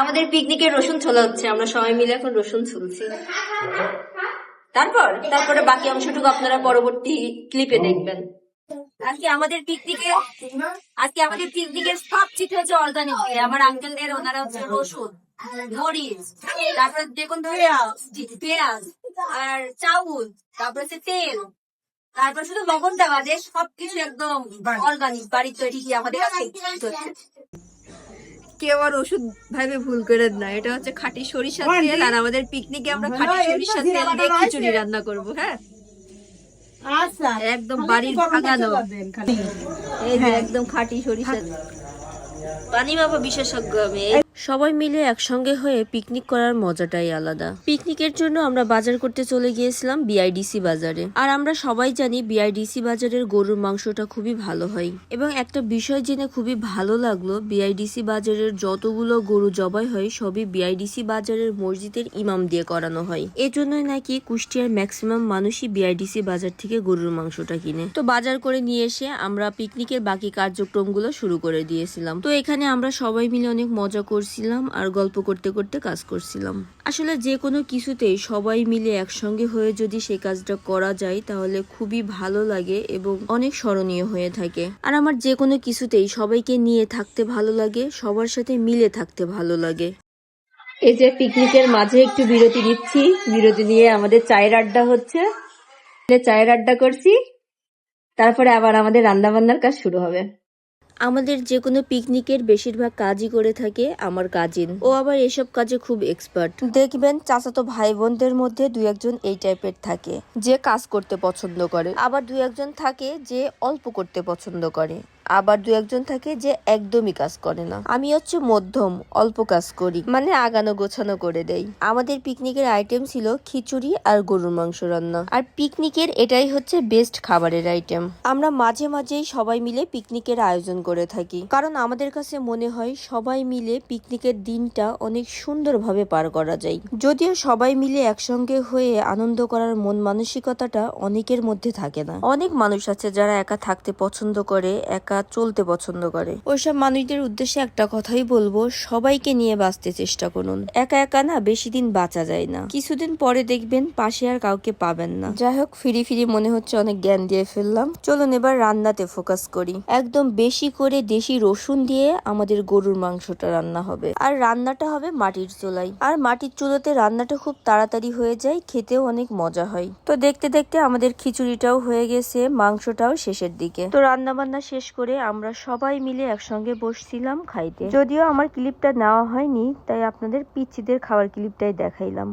আমাদের পিকনিকে রসুন ছোলা হচ্ছে, আমরা সবাই মিলে এখন রসুন ছুলছি। তারপর, তারপরে বাকি অংশটুকু আপনারা পরবর্তী ক্লিপে দেখবেন। আজকে আমাদের পিকনিকে, আজকে আমাদের পিকনিকের সব চিঠি হচ্ছে অর্গানিক আমার আঙ্কেলদের ওনারা হচ্ছে রসুন, মরিচ, তারপরে দেখুন পেঁয়াজ, আর চাউল, তারপরে হচ্ছে তেল, তারপর শুধু লবণটা বাদে সবকিছু একদম অর্গানিক বাড়ির তৈরি আমাদের কেউ আর ওষুধ ভাবে ভুল করে না এটা হচ্ছে খাঁটি সরিষার তেল আর আমাদের পিকনিকে আমরা খাঁটি সরিষার তেল দিয়ে খিচুড়ি রান্না করব হ্যাঁ? আচ্ছা একদম বাড়ির ভাগানো। এই যে একদম খাঁটি সরিষার পানি বাবা বিশেষজ্ঞ আমি। সবাই মিলে একসঙ্গে হয়ে পিকনিক করার মজাটাই আলাদা। পিকনিকের জন্য আমরা বাজার করতে চলে গিয়েছিলাম বিআইডিসি বাজারে। আর আমরা সবাই জানি বিআইডিসি বাজারের গরুর মাংসটা খুবই ভালো হয়। এবং একটা বিষয় জেনে খুবই ভালো লাগল বিআইডিসি বাজারের যতগুলো গরু জবাই হয়, সবই বিআইডিসি বাজারের মসজিদের ইমাম দিয়ে করানো হয়। এজন্যই নাকি কুষ্টিয়ার ম্যাক্সিমাম মানুষই বিআইডিসি বাজার থেকে গরুর মাংসটা কিনে। তো বাজার করে নিয়ে এসে আমরা পিকনিকের বাকি কার্যক্রমগুলো শুরু করে দিয়েছিলাম। তো এখানে আমরা সবাই মিলে অনেক মজা করছিলাম আর গল্প করতে করতে কাজ করছিলাম। আসলে যে কোনো কিছুতেই সবাই মিলে একসঙ্গে হয়ে যদি সেই কাজটা করা যায়, তাহলে খুবই ভালো লাগে এবং অনেক স্মরণীয় হয়ে থাকে। আর আমার যে কোনো কিছুতেই সবাইকে নিয়ে থাকতে ভালো লাগে, সবার সাথে মিলে থাকতে ভালো লাগে। এই যে পিকনিকের মাঝে একটু বিরতি দিচ্ছি বিরতি নিয়ে আমাদের চায়ের আড্ডা হচ্ছে। চায়ের আড্ডা করছি। তারপরে আবার আমাদের রান্না বান্নার কাজ শুরু হবে। আমাদের যে কোনো পিকনিকের বেশিরভাগ কাজই করে থাকে আমার কাজিন ও আবার এসব কাজে খুব এক্সপার্ট দেখবেন চাচাতো ভাই বোনদের মধ্যে দু একজন এই টাইপের থাকে, যে কাজ করতে পছন্দ করে। আবার দু একজন থাকে যে অল্প করতে পছন্দ করে। আবার দু একজন থাকে যে একদমই কাজ করে না। আমি হচ্ছে মধ্যম, অল্প কাজ করি মানে আগানো গোছানো করে দেই। আমাদের পিকনিকের আইটেম ছিল খিচুড়ি আর গরুর মাংস রান্না। আর পিকনিকের এটাই হচ্ছে বেস্ট খাবারের আইটেম আমরা মাঝে মাঝেই সবাই মিলে পিকনিকের আয়োজন করে থাকি। কারণ আমাদের কাছে মনে হয় সবাই মিলে পিকনিকের দিনটা অনেক সুন্দরভাবে পার করা যায়। যদিও সবাই মিলে একসঙ্গে হয়ে আনন্দ করার মন মানসিকতাটা অনেকের মধ্যে থাকে না। অনেক মানুষ আছে যারা একা থাকতে পছন্দ করে, একা চলতে পছন্দ করে। ওইসব মানুষদের উদ্দেশ্যে একটা কথাই বলব, সবাইকে নিয়ে বাঁচতে চেষ্টা করুন। একা একা না, বেশি দিন বাঁচা যায় না। কিছুদিন পরে দেখবেন পাশে আর কাউকে পাবেন না। যাই হোক, ফিরি ফিরি মনে হচ্ছে অনেক জ্ঞান দিয়ে ফেললাম। চলুন এবার রান্নাতে ফোকাস করি। একদম বেশি করে দেশি রসুন দিয়ে আমাদের গরুর মাংসটা রান্না হবে। আর রান্নাটা হবে মাটির চুলায়। আর মাটির চুলোতে রান্নাটা খুব তাড়াতাড়ি হয়ে যায়, খেতেও অনেক মজা হয়। তো দেখতে দেখতে আমাদের খিচুড়িটাও হয়ে গেছে, মাংসটাও শেষের দিকে। তো রান্না বান্না শেষ করে আমরা সবাই মিলে একসঙ্গে বসছিলাম খাইতে। যদিও আমার ক্লিপটা নেওয়া হয়নি, তাই আপনাদের পিচ্ছিদের খাওয়ার ক্লিপটাই দেখাইলাম।